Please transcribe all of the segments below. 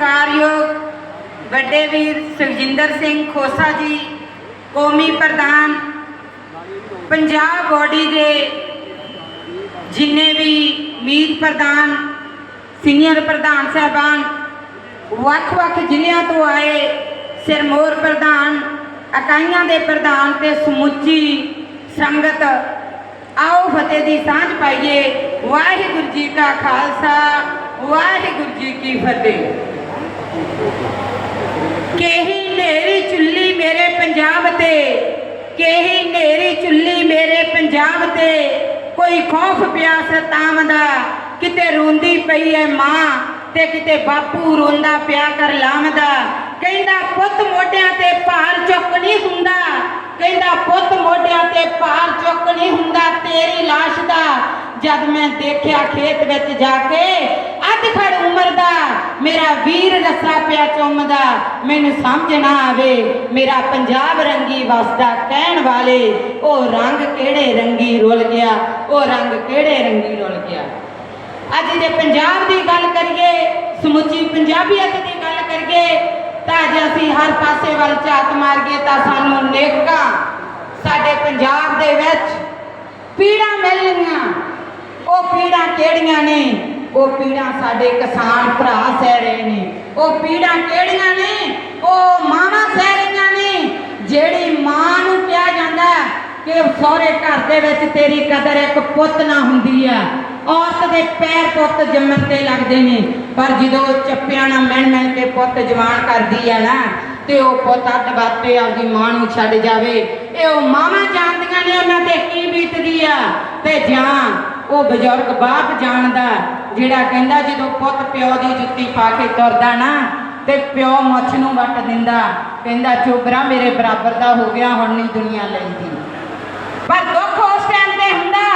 ਸਤਿਕਾਰਯੋਗ ਵੱਡੇ ਵੀਰ ਸੁਖਜਿੰਦਰ ਸਿੰਘ ਖੋਸਾ ਜੀ, ਕੌਮੀ ਪ੍ਰਧਾਨ, ਪੰਜਾਬ ਬੋਡੀ ਦੇ ਜਿੰਨੇ ਵੀ ਮੀਤ ਪ੍ਰਧਾਨ, ਸੀਨੀਅਰ ਪ੍ਰਧਾਨ ਸਾਹਿਬਾਨ, ਵੱਖ-ਵੱਖ ਜ਼ਿਲ੍ਹਿਆਂ ਤੋਂ ਆਏ ਸਿਰਮੌਰ ਪ੍ਰਧਾਨ, ਇਕਾਈਆਂ ਦੇ ਪ੍ਰਧਾਨ ਤੇ ਸਮੁੱਚੀ ਸੰਗਤ, ਆਓ ਫਤਿਹ ਦੀ ਸਾਂਝ ਪਾਈਏ। ਵਾਹਿਗੁਰੂ ਜੀ ਕਾ ਖਾਲਸਾ, ਵਾਹਿਗੁਰੂ ਜੀ ਕੀ ਫਤਿਹ। ਕੇਹੀ ਨੇਰੀ ਚੁੱਲੀ ਮੇਰੇ ਪੰਜਾਬ ਤੇ ਕੇਹੀ ਨੇਰੀ ਚੁੱਲੀ ਮੇਰੇ ਪੰਜਾਬ ਤੇ ਕੋਈ ਖੌਫ ਪਿਆਸ ਤਾਮਦਾ ਕਿਤੇ ਰੋਂਦੀ ਪਈ ਐ ਮਾਂ ਤੇ ਕਿਤੇ ਬਾਪੂ ਰੋਂਦਾ ਪਿਆ ਕਰ ਲਾਮਦਾ ਕਹਿੰਦਾ ਪੁੱਤ ਮੋਢਿਆਂ ਤੇ ਭਾਰ ਚੁੱਕ ਨਹੀਂ ਹੁੰਦਾ ਕਹਿੰਦਾ ਪੁੱਤ ਮੋਢਿਆਂ ਤੇ ਭਾਰ ਚੁੱਕ ਨਹੀਂ ਹੁੰਦਾ ਤੇਰੀ ਲਾਸ਼ ਜਦ ਮੈਂ ਦੇਖਿਆ ਖੇਤ ਵਿੱਚ ਜਾ ਕੇ ਅੱਧ ਖੜ ਉਮਰ ਦਾ ਮੇਰਾ ਵੀਰ ਲੱਸਾ ਪਿਆ ਚੁੰਮਦਾ, ਮੈਨੂੰ ਸਮਝ ਨਾ ਆਵੇ, ਮੇਰਾ ਪੰਜਾਬ ਰੰਗੀ ਵਸਦਾ ਕਹਿਣ ਵਾਲੇ, ਉਹ ਰੰਗ ਕਿਹੜੇ ਰੰਗੀ ਰੁੱਲ ਗਿਆ, ਉਹ ਰੰਗ ਕਿਹੜੇ ਰੰਗੀ ਰੁੱਲ ਗਿਆ। ਅੱਜ ਜੇ ਪੰਜਾਬ ਦੀ ਗੱਲ ਕਰੀਏ, ਸਮੁੱਚੀ ਪੰਜਾਬੀਅਤ ਦੀ ਗੱਲ ਕਰੀਏ, ਤਾਂ ਜੇ ਅਸੀਂ ਹਰ ਪਾਸੇ ਵੱਲ ਝਾਤ ਮਾਰੀਏ, ਤਾਂ ਸਾਨੂੰ ਨੇਕਾਂ ਸਾਡੇ ਪੰਜਾਬ ਦੇ ਵਿੱਚ ਪੀੜਾਂ ਮਿਲਣੀਆਂ ਉਹ ਪੀੜਾਂ ਕਿਹੜੀਆਂ ਨੇ? ਉਹ ਪੀੜਾਂ ਸਾਡੇ ਕਿਸਾਨ ਭਰਾ ਸਹਿ ਰਹੇ ਨੇ। ਉਹ ਪੀੜਾਂ ਕਿਹੜੀਆਂ ਨੇ? ਉਹ ਮਾਵਾਂ ਸਹਿ ਰਹੀਆਂ ਨੇ। ਜਿਹੜੀ ਮਾਂ ਨੂੰ ਕਿਹਾ ਜਾਂਦਾ ਕਿ ਸਹੁਰੇ ਘਰ ਦੇ ਵਿੱਚ ਤੇਰੀ ਕਦਰ ਇੱਕ ਪੁੱਤ ਨਾ ਹੁੰਦੀ ਆ। ਔਰਤ ਦੇ ਪੈਰ ਪੁੱਤ ਜੰਮਣ ਤੇ ਲੱਗਦੇ ਨੇ। ਪਰ ਜਦੋਂ ਚੱਪਿਆਂ ਨਾਲ ਮਹਿਣ ਮਹਿਣ ਕੇ ਪੁੱਤ ਜਵਾਨ ਕਰਦੀ ਆ ਨਾ, ਤੇ ਉਹ ਪੁੱਤ ਅੱਡ ਬਾਤੇ ਆਪਦੀ ਮਾਂ ਨੂੰ ਛੱਡ ਜਾਵੇ। ਇਹ ਉਹ ਮਾਵਾਂ ਜਾਣਦੀਆਂ ਨੇ, ਉਹਨਾਂ ਤੇ ਕੀ ਬੀਤਦੀ ਆ? ਤੇ ਜਾਂ ਉਹ ਬਜ਼ੁਰਗ ਬਾਪ ਜਾਣਦਾ ਜਿਹੜਾ ਕਹਿੰਦਾ ਜਦੋਂ ਪੁੱਤ ਪਿਓ ਦੀ ਜੁੱਤੀ ਪਾ ਕੇ ਤੁਰਦਾ ਨਾ, ਤੇ ਪਿਓ ਮੁੱਛ ਨੂੰ ਵੱਟ ਦਿੰਦਾ, ਕਹਿੰਦਾ ਚੋਬਰਾ ਮੇਰੇ ਬਰਾਬਰ ਦਾ ਹੋ ਗਿਆ, ਹੁਣ ਨਹੀਂ ਦੁਨੀਆ ਲੈਂਦੀ। ਪਰ ਦੁੱਖ ਉਸ ਟਾਈਮ ਤੇ ਹੁੰਦਾ,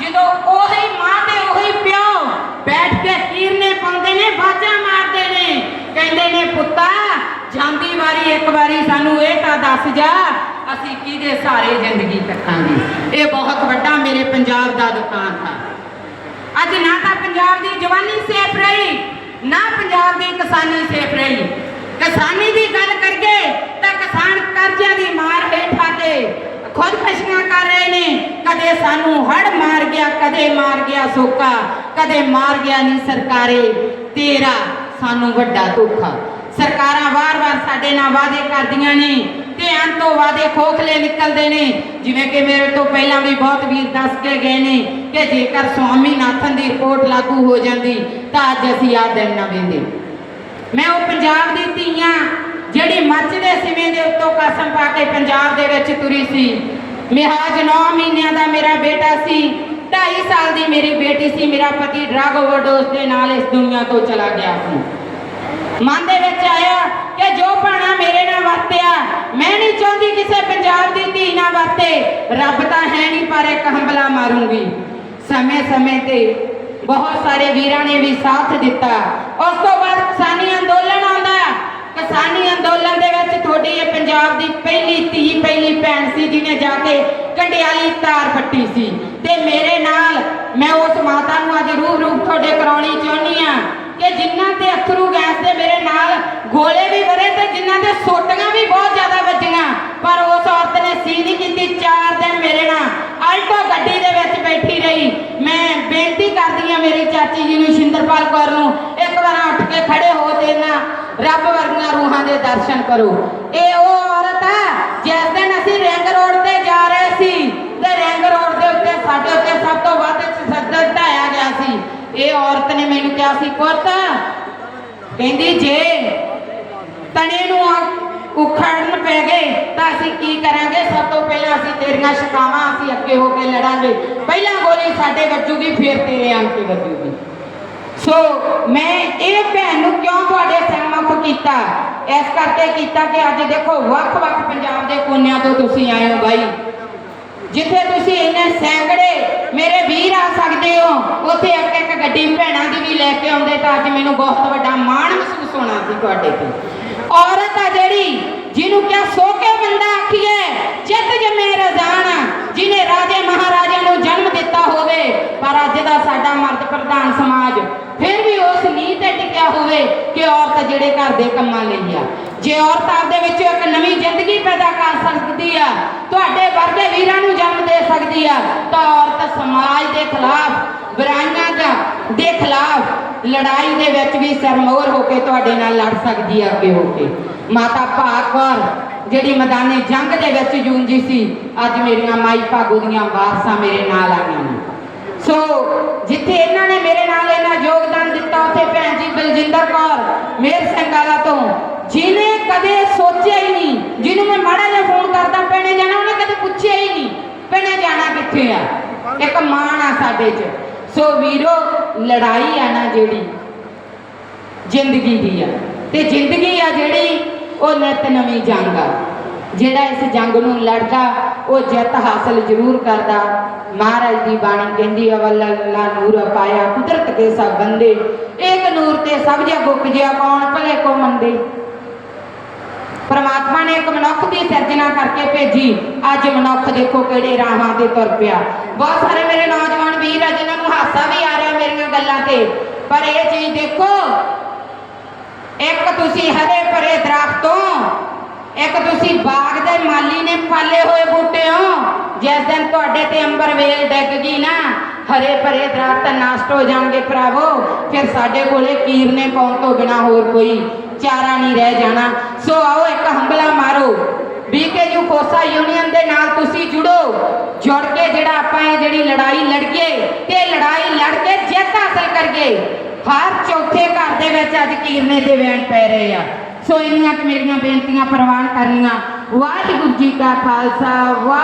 ਜਦੋਂ ਉਹੀ ਮਾਂ ਤੇ ਉਹੀ ਪਿਓ ਬੈਠ ਕੇ ਕੀਰਨੇ ਪਾਉਂਦੇ ਨੇ ਬਾਜਾਂ ਮਾਰਦੇ ਨੇ, ਕਹਿੰਦੇ ਨੇ, ਪੁੱਤਾ, ਜਾਂਦੀ ਵਾਰੀ ਇੱਕ ਵਾਰੀ ਸਾਨੂੰ ਇਹ ਤਾਂ ਦੱਸ ਜਾ, ਅਸੀਂ ਕਿਹਦੇ ਸਾਰੇ ਜ਼ਿੰਦਗੀ ਕੱਟਾਂਗੇ? ਇਹ ਬਹੁਤ ਪੰਜਾਬ ਦਾ ਦੁਕਾਨ ਹੈ। ਅੱਜ ਨਾ ਤਾਂ ਪੰਜਾਬ ਦੀ ਜਵਾਨੀ ਸੇਫ ਰਹੀ, ਨਾ ਪੰਜਾਬ ਦੀ ਕਿਸਾਨੀ ਸੇਫ ਰਹੀ। ਕਿਸਾਨੀ ਦੀ ਗੱਲ ਕਰੀਏ ਤਾਂ ਕਿਸਾਨ ਕਰਜ਼ਿਆਂ ਦੀ ਮਾਰ ਹੇਠ ਆ ਕੇ ਖੁਦਕਸ਼ੀਆਂ ਕਰ ਰਹੇ ਨੇ। ਕਦੇ ਸਾਨੂੰ ਹੜ ਮਾਰ ਗਿਆ, ਕਦੇ ਮਾਰ ਗਿਆ ਸੋਕਾ, ਕਦੇ ਮਾਰ ਗਿਆ ਨਹੀਂ ਸਰਕਾਰੇ। ਤੇਰਾ ਸਾਨੂੰ ਵੱਡਾ ਧੋਖਾ। ਸਰਕਾਰਾਂ ਵਾਰ-ਵਾਰ ਸਾਡੇ ਨਾਲ ਵਾਅਦੇ ਕਰਦੀਆਂ ਨੇ ਤੇ ਅੰਤੋਂ ਵਾਅਦੇ ਖੋਖਲੇ ਨਿਕਲਦੇ ਨੇ। ਜਿਵੇਂ ਕਿ ਮੇਰੇ ਤੋਂ ਪਹਿਲਾਂ ਵੀ ਬਹੁਤ ਵੀਰ ਦੱਸ ਕੇ ਗਏ ਨੇ ਕਿ ਜੇਕਰ ਸਵਾਮੀਨਾਥਨ ਦੀ ਰਿਪੋਰਟ ਲਾਗੂ ਹੋ ਜਾਂਦੀ, ਤਾਂ ਅੱਜ ਅਸੀਂ ਆ ਦਿਨ ਨਾ ਵੇਂਦੇ। ਮੈਂ ਉਹ ਪੰਜਾਬ ਦੀ ਧੀਆਂ ਜਿਹੜੀ ਮੱਝ ਦੇ ਸਿਵੇਂ ਦੇ ਉੱਤੋਂ ਕਸਮ ਪਾ ਕੇ ਪੰਜਾਬ ਦੇ ਵਿੱਚ ਤੁਰੀ ਸੀ। ਮਿਹਾਜ 9 ਮਹੀਨਿਆਂ ਦਾ ਮੇਰਾ ਬੇਟਾ ਸੀ 2.5 ਸਾਲ ਦੀ ਮੇਰੀ ਬੇਟੀ ਸੀ, ਮੇਰਾ ਪਤੀ ਡਰਗ ਓਵਰਡੋਸ ਦੇ ਨਾਲ ਇਸ ਦੁਨੀਆ ਤੋਂ ਚਲਾ ਗਿਆ ਸੀ। ਮਨ ਦੇ ਵਿੱਚ ਆਇਆ ਕਿ ਜੋ ਭਾਣਾ ਮੇਰੇ ਨਾਲ ਵਰਤਿਆ, ਮੈਂ ਨਹੀਂ ਚਾਹੁੰਦੀ ਕਿਸੇ ਪੰਜਾਬ ਦੀ ਧੀ ਨਾਲ ਵਰਤੇ। ਰੱਬ ਤਾਂ ਹੈ ਨਹੀਂ, ਪਰ ਇੱਕ ਹੰਬਲਾ ਮਾਰੂੰਗੀ। ਸਮੇਂ-ਸਮੇਂ ਤੇ ਬਹੁਤ ਸਾਰੇ ਵੀਰਾਂ ਨੇ ਵੀ ਸਾਥ ਦਿੱਤਾ। ਉਸ ਤੋਂ ਬਾਅਦ ਕਿਸਾਨੀ ਅੰਦੋਲਨ ਆਉਂਦਾ। ਕਿਸਾਨੀ ਅੰਦੋਲਨ ਦੇ ਵਿੱਚ ਤੁਹਾਡੀ ਇਹ ਪੰਜਾਬ ਦੀ ਪਹਿਲੀ ਧੀ, ਪਹਿਲੀ ਭੈਣ ਸੀ, ਜਿਹਨੇ ਜਾ ਕੇ ਕੰਡਿਆਲੀ ਤਾਰ ਪੱਟੀ ਸੀ। ਤੇ ਮੇਰੇ ਨਾਲ ਮੈਂ ਉਸ ਮਾਤਾ ਨੂੰ ਅੱਜ ਰੂਹ ਰੂਪ ਤੁਹਾਡੇ ਕਰਾਉਣੀ ਚਾਹੁੰਦੀ ਆ ਕਿ ਜਿਨ੍ਹਾਂ ਤੇ ਅਥਰੂ ਗੈਸ ਦੇ ਮੇਰੇ ਨਾਲ ਗੋਲੇ ਵੀ ਵਰੇ ਤੇ ਜਿਨ੍ਹਾਂ ਤੇ ਸੋਟੀਆਂ ਵੀ ਬਹੁਤ ਜ਼ਿਆਦਾ ਵੱਜੀਆਂ। ਪਰ ਉਸ ਔਰਤ ਨੇ ਸੀ ਨਹੀਂ ਕੀਤੀ 4 ਦਿਨ ਮੇਰੇ ਨਾਲ। ਆਲਟੋ ਗੱਡੀ ਦੇ ਵਿੱਚ ਬੈਠੀ ਰਹੀ। ਮੈਂ ਬੇਨਤੀ ਕਰਦੀ ਆ ਮੇਰੀ ਚਾਚੀ ਜੀ ਨੂੰ, ਸ਼ਿੰਦਰਪਾਲ ਕੌਰ ਨੂੰ, ਇੱਕ ਵਾਰ ਉੱਠ ਕੇ ਖੜੇ ਹੋ ਤੇ ਰੱਬ ਵਰਗੀਆਂ ਰੂਹਾਂ ਦੇ ਦਰਸ਼ਨ ਕਰੋ। ਇਹ ਉਹ ਔਰਤ ਆ ਜਿਸ ਦਿਨ ਅਸੀਂ ਰਿੰਗ ਰੋਡ ਤੇ ਜਾ ਰਹੇ ਸੀ ਤੇ ਰਿੰਗ ਰੋਡ ਦੇ ਉੱਤੇ ਸਾਡੇ ਉੱਤੇ ਸਭ ਤੋਂ ਵੱਧ ਸੱਦਾ ਢਾਇਆ ਗਿਆ ਸੀ ਇਹ ਔਰਤ ਨੇ ਮੈਨੂੰ ਕਿਹਾ ਸੀ ਪੁੱਤ। ਕਹਿੰਦੀ, ਜੇ ਤਣੇ ਨੂੰ ਆ- ਪੈ ਗਏ, ਤਾਂ ਅਸੀਂ ਕੀ ਕਰਾਂਗੇ? ਸਭ ਤੋਂ ਪਹਿਲਾਂ ਅਸੀਂ ਤੇਰੀਆਂ ਸ਼ਿਕਾਵਾਂ ਅਸੀਂ ਅੱਗੇ ਹੋ ਕੇ ਲੜਾਂਗੇ। ਪਹਿਲਾਂ ਗੋਲੀ ਸਾਡੇ ਵੱਜੂਗੀ, ਫਿਰ ਤੇਰੇ ਆਂ ਕੇ ਵੱਜੂਗੀ। ਸੋ ਮੈਂ ਇਹ ਭੈਣ ਨੂੰ ਕਿਉਂ ਤੁਹਾਡੇ ਸਨਮੁਖ ਕੀਤਾ? ਇਸ ਕਰਕੇ ਕੀਤਾ ਕਿ ਅੱਜ ਦੇਖੋ, ਵੱਖ-ਵੱਖ ਪੰਜਾਬ ਦੇ ਕੋਨਿਆਂ ਤੋਂ ਤੁਸੀਂ ਆਏ ਹੋ ਬਾਈ। ਜਿੱਥੇ ਤੁਸੀਂ ਇੰਨੇ ਸੈਂਕੜੇ ਮੇਰੇ ਵੀਰ ਆ ਸਕਦੇ ਹੋ, ਉੱਥੇ ਇੱਕ ਇੱਕ ਗੱਡੀ ਭੈਣਾਂ ਦੀ ਵੀ ਲੈ ਕੇ ਆਉਂਦੇ ਤਾਂ ਅੱਜ ਮੈਨੂੰ ਬਹੁਤ ਵੱਡਾ ਮਾਣ ਮਹਿਸੂਸ ਹੋਣਾ ਸੀ ਤੁਹਾਡੇ ਤੇ। ਔਰਤ ਆ ਜਿਹੜੀ, ਜਿਹਨੂੰ ਕਿਹਾ ਸੋ ਕੇ ਬੰਦਾ ਆਖੀਏ ਚਿੱਤ ਜਮੇ ਰਜ਼ਾਨ ਜਿਹਨੇ ਰਾਜੇ ਮਹਾਰਾਜੇ ਨੂੰ ਜਨਮ ਦਿੱਤਾ ਹੋਵੇ, ਪਰ ਅੱਜ ਦਾ ਸਾਡਾ ਮਰਦ ਪ੍ਰਧਾਨ ਸਮਾਜ ਫਿਰ ਵੀ ਉਸ ਨੀਂਹ ਤੇ ਟਿਕਿਆ ਹੋਵੇ ਕਿ ਔਰਤ ਜਿਹੜੇ ਘਰ ਦੇ ਕੰਮਾਂ ਲਈ ਆ। ਜੇ ਔਰਤ ਆਪਦੇ ਵਿੱਚ ਇੱਕ ਨਵੀਂ ਜ਼ਿੰਦਗੀ ਪੈਦਾ ਕਰ ਸਕਦੀ ਆ, ਤੁਹਾਡੇ ਵਰਗੇ ਵੀਰਾਂ ਨੂੰ ਜਨਮ ਦੇ ਸਕਦੀ ਆ, ਤਾਂ ਔਰਤ ਸਮਾਜ ਦੇ ਖਿਲਾਫ, ਬੁਰਾਈਆਂ ਦਾ, ਦੇ ਖਿਲਾਫ ਲੜਾਈ ਦੇ ਵਿੱਚ ਵੀ ਸਰਮੌਰ ਹੋ ਕੇ ਤੁਹਾਡੇ ਨਾਲ ਲੜ ਸਕਦੀ ਆ ਅੱਗੇ ਹੋ ਕੇ। ਮਾਤਾ ਭਾਗ ਕੌਰ, ਜਿਹੜੀ ਮੈਦਾਨੇ ਜੰਗ ਦੇ ਵਿੱਚ ਜੂੰਜੀ ਸੀ, ਅੱਜ ਮੇਰੀਆਂ ਮਾਈ ਭਾਗੋ ਦੀਆਂ ਵਾਰਸਾਂ ਮੇਰੇ ਨਾਲ ਆਈਆਂ ਨੇ। ਸੋ, ਜਿੱਥੇ ਇਹਨਾਂ ਨੇ ਮੇਰੇ ਨਾਲ ਇਹਨਾਂ ਯੋਗਦਾਨ ਦਿੱਤਾ, ਉੱਥੇ ਭੈਣ ਜੀ ਬਲਜਿੰਦਰ ਕੌਰ, ਮੇਰ ਸਿੰਘ ਤੋਂ ਜਿਹਨੇ ਕਦੇ ਸੋਚਿਆ ਹੀ ਨਹੀਂ, ਜਿਹਨੂੰ ਮੈਂ ਮਾੜਾ ਜਿਹਾ ਫੋਨ ਕਰਦਾ ਭੈਣੇ ਜਾਣਾ, ਉਹਨੇ ਕਦੇ ਪੁੱਛਿਆ ਹੀ ਨਹੀਂ ਭੈਣੇ ਜਾਣਾ ਕਿੱਥੇ ਆ? ਇੱਕ ਮਾਣ ਆ ਸਾਡੇ 'ਚ। ਸੋ ਵੀਰੋ, ਲੜਾਈ ਆ ਨਾ ਜਿਹੜੀ, ਜ਼ਿੰਦਗੀ ਦੀ ਆ। ਤੇ ਜ਼ਿੰਦਗੀ ਆ ਜਿਹੜੀ, ਉਹ ਨਿਤ ਨਵੀਂ ਜੰਗ ਆ। ਜਿਹੜਾ ਇਸ ਜੰਗ ਨੂੰ ਲੜਦਾ, ਉਹ ਜਿੱਤ ਹਾਸਲ ਜ਼ਰੂਰ ਕਰਦਾ। ਮਹਾਰਾਜ ਦੀ ਬਾਣੀ ਕਹਿੰਦੀ ਆ ਅੱਲਾ ਨੂਰ ਪਾਇਆ ਕੁਦਰਤ ਕੇ ਸਭ ਬੰਦੇ। ਇੱਕ ਨੂਰ ਤੇ ਸਭ ਜਗ ਉਪਜਿਆ ਕੌਣ? ਭਲੇ ਕੋ ਮੰਦੇ ਪਰਮਾਤਮਾ ਨੇ ਇੱਕ ਮਨੁੱਖ ਦੀ ਸਿਰਜਣਾ ਕਰਕੇ ਭੇਜੀ। ਅੱਜ ਮਨੁੱਖ ਦੇਖੋ ਕਿਹੜੇ ਰਾਹਾਂ ਤੇ ਤੁਰ ਪਿਆ। ਬਹੁਤ ਸਾਰੇ ਮੇਰੇ ਨੌਜਵਾਨ ਵੀਰ ਆ ਜਿਨ੍ਹਾਂ ਨੂੰ ਹਾਸਾ ਵੀ ਆ ਰਿਹਾ ਮੇਰੀਆਂ ਗੱਲਾਂ ਤੇ। ਪਰ ਇਹ ਚੀਜ਼ ਦੇਖੋ, ਇੱਕ ਤੁਸੀਂ ਹਰੇ ਭਰੇ ਦਰਖਤੋਂ ਇੱਕ ਤੁਸੀਂ ਬਾਗ ਦੇ ਮਾਲੀ ਨੇ ਪਾਲੇ ਹੋਏ ਬੂਟੇ ਹੋ, ਜਿਸ ਦਿਨ ਤੁਹਾਡੇ ਤੇ ਅੰਬਰ ਵੇਲ ਡਿੱਗ ਗਈ ਨਾ, ਹਰੇ ਭਰੇ ਦਰਖਤ ਨਸ਼ਟ ਹੋ ਜਾਣਗੇ ਭਰਾਵੋ। ਫਿਰ ਸਾਡੇ ਕੋਲੇ ਕੀਰਨੇ ਪਾਉਣ ਤੋਂ ਬਿਨਾ ਹੋਰ ਕੋਈ ਚਾਰਾ ਨਹੀਂ ਰਹਿ ਜਾਣਾ। ਸੋ ਆਓ ਇੱਕ ਹੰਬਲਾ ਮਾਰੋ। ਬੀਕੇਯੂ ਕੋਸਾ ਯੂਨੀਅਨ ਦੇ ਨਾਲ ਤੁਸੀਂ ਜੁੜੋ। ਜੁੜ ਕੇ ਜਿਹੜਾ ਆਪਾਂ ਇਹ ਜਿਹੜੀ ਲੜਾਈ ਲੜੀਏ, ਤੇ ਲੜਾਈ ਲੜ ਕੇ ਜਿੱਤ ਹਾਸਲ ਕਰੀਏ। ਹਰ ਚੌਥੇ ਘਰ ਦੇ ਵਿੱਚ ਅੱਜ ਕੀਰਨੇ ਦੇ ਵੈਣ ਪੈ ਰਹੇ ਆ। ਸੋ ਇੰਨੀਆਂ ਮੇਰੀਆਂ ਬੇਨਤੀਆਂ ਪ੍ਰਵਾਨ ਕਰਨੀਆਂ। ਵਾਹਿਗੁਰੂ ਜੀ ਕਾ ਖਾਲਸਾ, ਵਾਹਿ